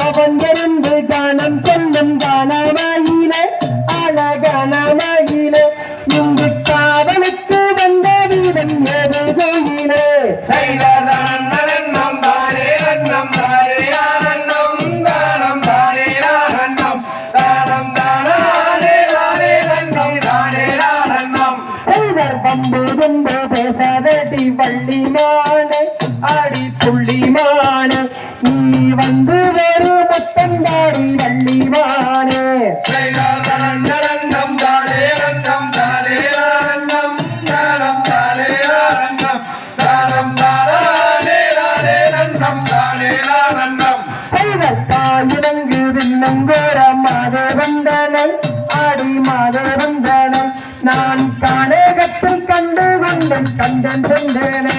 கவர்ந்தெறிந்து தானம் சொந்தம் தானமாயின அழகானமாயின இங்கு காவலுக்கு வந்த வீரன் எதிர்கொயின பம்பு கும்பு பேசாதடி வள்ளி மாற நான் காணகத்தில் கண்டு கொண்டு கண்டன் சென்றேனை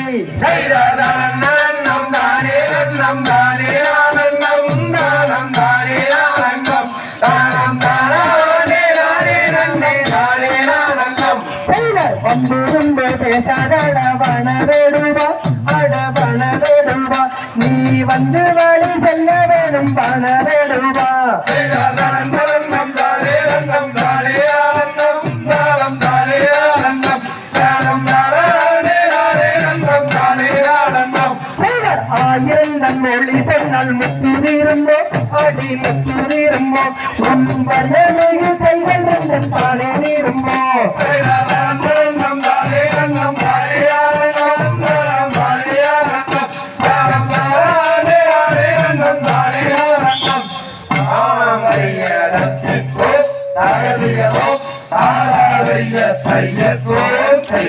நடம் தானே ரண்டம் தானே செய்வர் வந்து பேசாதட வனவேடுவா அட வனவேடுவா நீ வந்து வழி செல்ல வேணும் வனவேடுவா ஆயிரம் சொன்னால் அடி முத்துதிரும்போ உன் வர்ணனையில் கைகள் தானே நீரும்போ. ஆமையரத்துக்கோ தகதிகளோ சாராதைய தையத்தோ கை